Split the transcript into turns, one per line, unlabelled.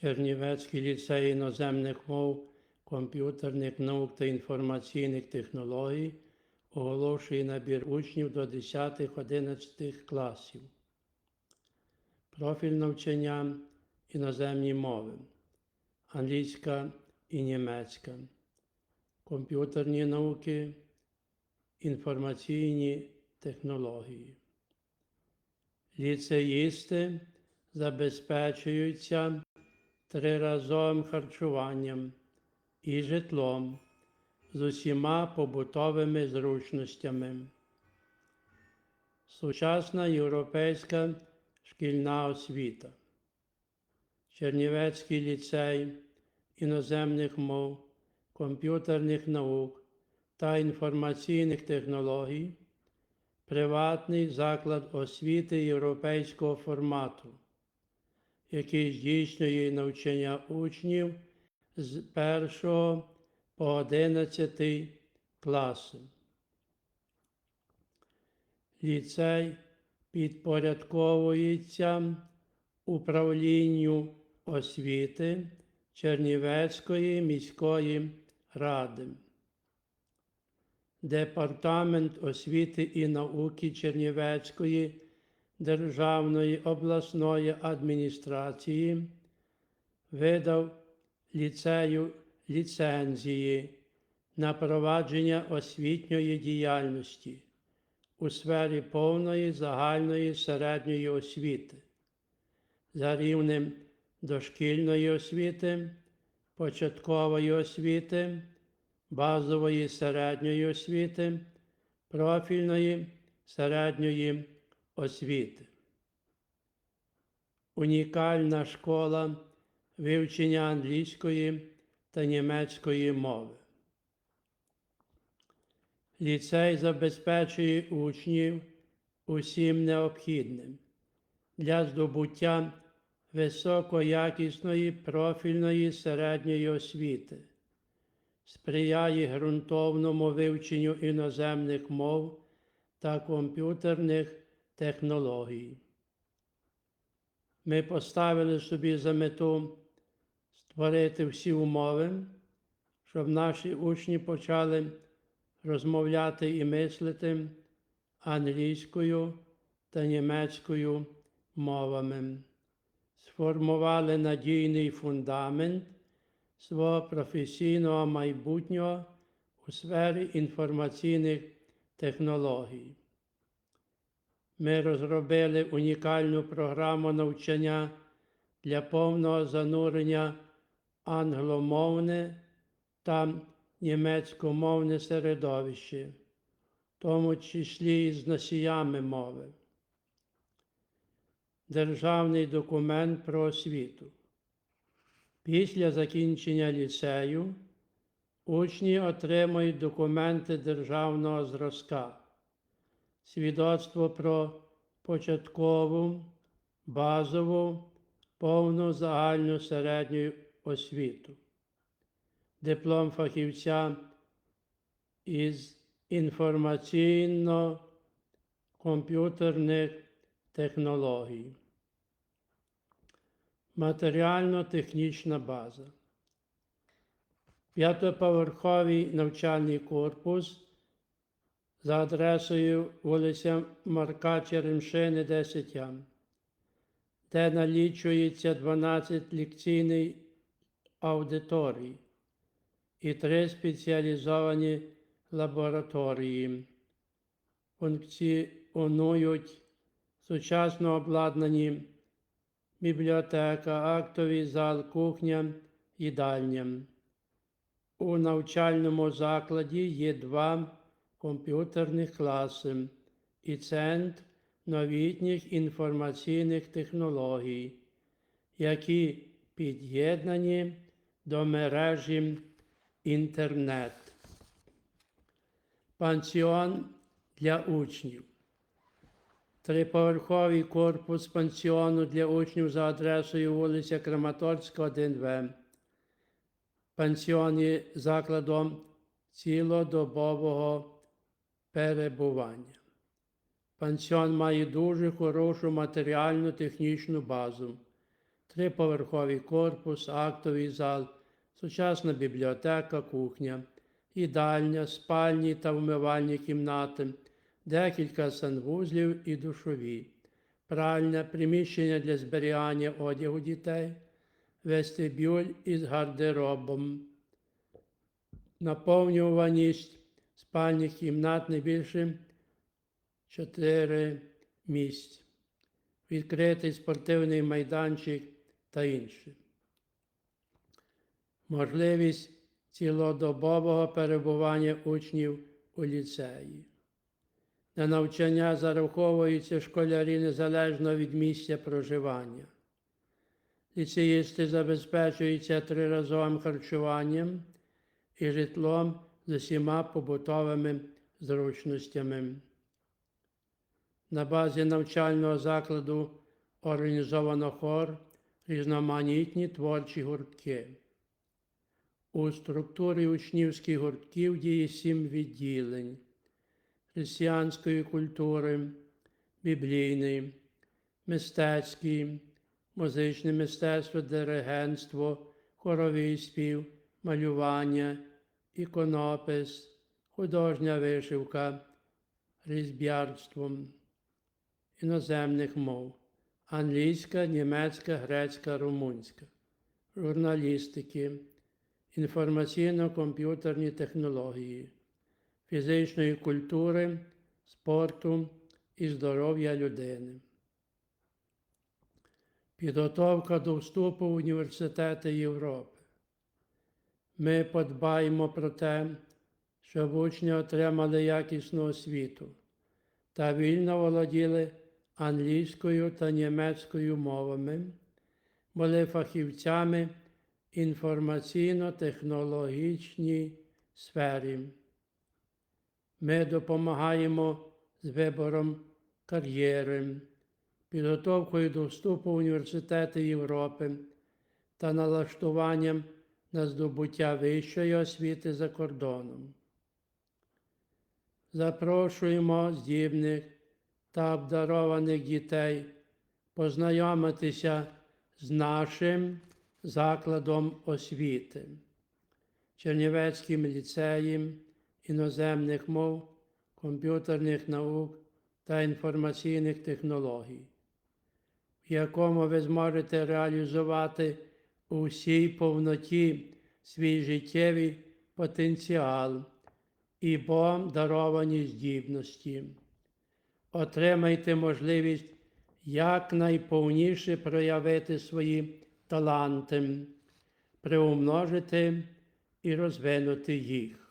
Чернівецький ліцей іноземних мов, комп'ютерних наук та інформаційних технологій оголошує набір учнів до 10-11 класів. Профіль навчання іноземні мови, англійська і німецька, комп'ютерні науки, інформаційні технології. Ліцеїсти забезпечуються триразовим харчуванням і житлом з усіма побутовими зручностями. Сучасна європейська шкільна освіта. Чернівецький ліцей іноземних мов, комп'ютерних наук та інформаційних технологій, приватний заклад освіти європейського формату, який здійснює навчання учнів з 1 по 11 класи. Ліцей підпорядковується управлінню освіти Чернівецької міської ради. Департамент освіти і науки Чернівецької державної обласної адміністрації видав ліцею ліцензії на провадження освітньої діяльності у сфері повної загальної середньої освіти за рівнем дошкільної освіти, початкової освіти, базової середньої освіти, профільної середньої освіти. Унікальна школа вивчення англійської та німецької мови. Ліцей забезпечує учнів усім необхідним для здобуття високоякісної профільної середньої освіти, сприяє ґрунтовному вивченню іноземних мов та комп'ютерних технологій. Ми поставили собі за мету створити всі умови, щоб наші учні почали розмовляти і мислити англійською та німецькою мовами, сформували надійний фундамент свого професійного майбутнього у сфері інформаційних технологій. Ми розробили унікальну програму навчання для повного занурення англомовне та німецькомовне середовище, в тому числі і з носіями мови. Державний документ про освіту. Після закінчення ліцею учні отримують документи державного зразка, свідоцтво про початкову, базову, повну загальну середню освіту, диплом фахівця із інформаційно-комп'ютерних технологій. Матеріально-технічна база. П'ятоповерховий навчальний корпус за адресою вулиця Марка Черемшини, 10 ям, де налічується 12 лекційних аудиторій і три спеціалізовані лабораторії. Функціонують сучасно обладнані бібліотека, актовий зал, кухня, їдальня. У навчальному закладі є два комп'ютерних класи і центр новітніх інформаційних технологій, які під'єднані до мережі інтернет. Пансіон для учнів. Триповерховий корпус пансіону для учнів за адресою вулиця Краматорська, 1В. Пансіон є закладом цілодобового перебування. Пансіон має дуже хорошу матеріальну технічну базу, триповерховий корпус, актовий зал, сучасна бібліотека, кухня, їдальня, спальні та вмивальні кімнати, декілька санвузлів і душові, пральня, приміщення для зберігання одягу дітей, вестибюль із гардеробом. Наповнюваність спальних кімнат не більше 4 місць, відкритий спортивний майданчик та інше. Можливість цілодобового перебування учнів у ліцеї. На навчання зараховуються школярі незалежно від місця проживання. Ліцеїсти забезпечуються триразовим харчуванням і житлом з усіма побутовими зручностями. На базі навчального закладу організовано хор, різноманітні творчі гуртки. У структурі учнівських гуртків діє сім відділень християнської культури, біблійний, мистецький, музичне мистецтво, диригентство, хоровий спів, малювання, іконопис, художня вишивка, різьбярство іноземних мов англійська, німецька, грецька, румунська, журналістики, інформаційно-комп'ютерні технології, фізичної культури, спорту і здоров'я людини. Підготовка до вступу в університети Європи. Ми подбаємо про те, щоб учні отримали якісну освіту та вільно володіли англійською та німецькою мовами, були фахівцями інформаційно-технологічній сфері. Ми допомагаємо з вибором кар'єри, підготовкою до вступу в університети Європи та налаштуванням на здобуття вищої освіти за кордоном. Запрошуємо здібних та обдарованих дітей познайомитися з нашим закладом освіти, Чернівецьким ліцеєм іноземних мов, комп'ютерних наук та інформаційних технологій, в якому ви зможете реалізувати у всій повноті свій життєвий потенціал і Богом даровані здібності. Отримайте можливість якнайповніше проявити свої таланти, приумножити і розвинути їх.